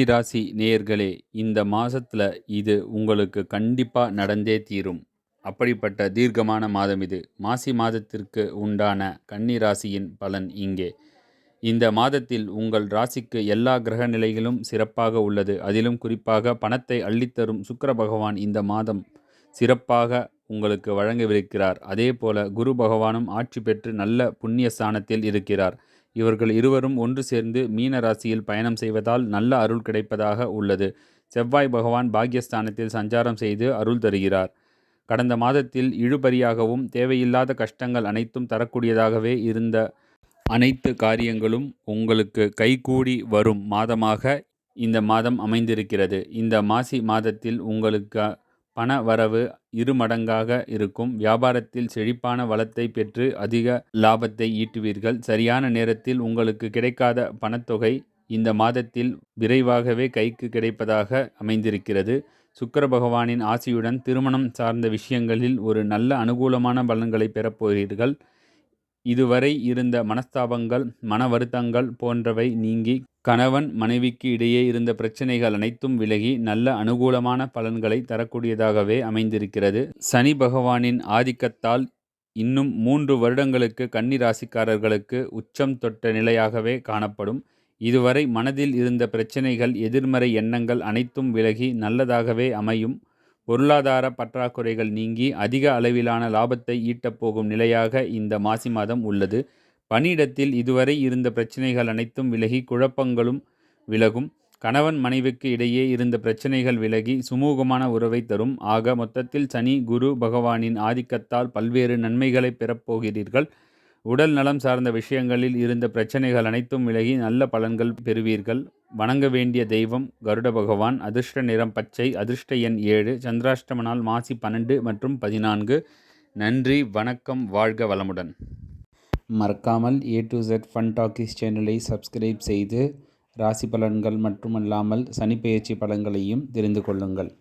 ராசி நேயர்களே இந்த மாதத்தில் இது உங்களுக்கு கண்டிப்பாக நடந்தே தீரும். அப்படிப்பட்ட தீர்க்கமான மாதம் இது. மாசி மாதத்திற்கு உண்டான கன்னிராசியின் பலன் இங்கே. இந்த மாதத்தில் உங்கள் ராசிக்கு எல்லா கிரக நிலைகளும் சிறப்பாக உள்ளது. அதிலும் குறிப்பாக பணத்தை அள்ளித்தரும் சுக்கர பகவான் இந்த மாதம் சிறப்பாக உங்களுக்கு வழங்கவிருக்கிறார். அதே போல குரு பகவானும் ஆட்சி பெற்று நல்ல புண்ணிய ஸ்தானத்தில் இருக்கிறார். இவர்கள் இருவரும் ஒன்று சேர்ந்து மீன ராசியில் பயணம் செய்வதால் நல்ல அருள் கிடைப்பதாக உள்ளது. செவ்வாய் பகவான் பாக்யஸ்தானத்தில் சஞ்சாரம் செய்து அருள் தருகிறார். கடந்த மாதத்தில் இழுபறியாகவும் தேவையில்லாத கஷ்டங்கள் அனைத்தும் தரக்கூடியதாகவே இருந்த அனைத்து காரியங்களும் உங்களுக்கு கைகூடி வரும் மாதமாக இந்த மாதம் அமைந்திருக்கிறது. இந்த மாசி மாதத்தில் உங்களுக்கு பண வரவு இரு மடங்காக இருக்கும். வியாபாரத்தில் செழிப்பான வளத்தை பெற்று அதிக லாபத்தை ஈட்டுவீர்கள். சரியான நேரத்தில் உங்களுக்கு கிடைக்காத பணத்தொகை இந்த மாதத்தில் விரைவாகவே கைக்கு கிடைப்பதாக அமைந்திருக்கிறது. சுக்கர பகவானின் ஆசியுடன் திருமணம் சார்ந்த விஷயங்களில் ஒரு நல்ல அனுகூலமான பலன்களை பெறப்போகிறீர்கள் இதுவரை இருந்த மனஸ்தாபங்கள் மன வருத்தங்கள் போன்றவை நீங்கி கணவன் மனைவிக்கு இடையே இருந்த பிரச்சனைகள் அனைத்தும் விலகி நல்ல அனுகூலமான பலன்களை தரக்கூடியதாகவே அமைந்திருக்கிறது. சனி பகவானின் ஆதிக்கத்தால் இன்னும் மூன்று வருடங்களுக்கு கன்னி ராசிக்காரர்களுக்கு உச்சம் தொட்ட நிலையாகவே காணப்படும். இதுவரை மனதில் இருந்த பிரச்சனைகள் எதிர்மறை எண்ணங்கள் அனைத்தும் விலகி நல்லதாகவே அமையும். பொருளாதார பற்றாக்குறைகள் நீங்கி அதிக அளவிலான லாபத்தை ஈட்டப் போகும் நிலையாக இந்த மாசி மாதம் உள்ளது. பணியிடத்தில் இதுவரை இருந்த பிரச்சனைகள் அனைத்தும் விலகி குழப்பங்களும் விலகும். கணவன் மனைவிக்கு இடையே இருந்த பிரச்சனைகள் விலகி சுமூகமான உறவை தரும். ஆக மொத்தத்தில் சனி குரு பகவானின் ஆதிக்கத்தால் பல்வேறு நன்மைகளை பெறப்போகிறீர்கள் உடல் நலம் சார்ந்த விஷயங்களில் இருந்த பிரச்சனைகள் அனைத்தும் விலகி நல்ல பலன்கள் பெறுவீர்கள். வணங்க வேண்டிய தெய்வம் கருட பகவான் அதிர்ஷ்ட நிறம் பச்சை அதிர்ஷ்ட எண் ஏழு சந்திராஷ்டம நாள் மாசி பன்னெண்டு மற்றும் பதினான்கு. நன்றி வணக்கம் வாழ்க வளமுடன். மறக்காமல் A to Z fun talkies சேனலை சப்ஸ்கிரைப் செய்து ராசி பலன்கள் மட்டுமல்லாமல் சனிப்பெயர்ச்சி பலன்களையும் தெரிந்து கொள்ளுங்கள்.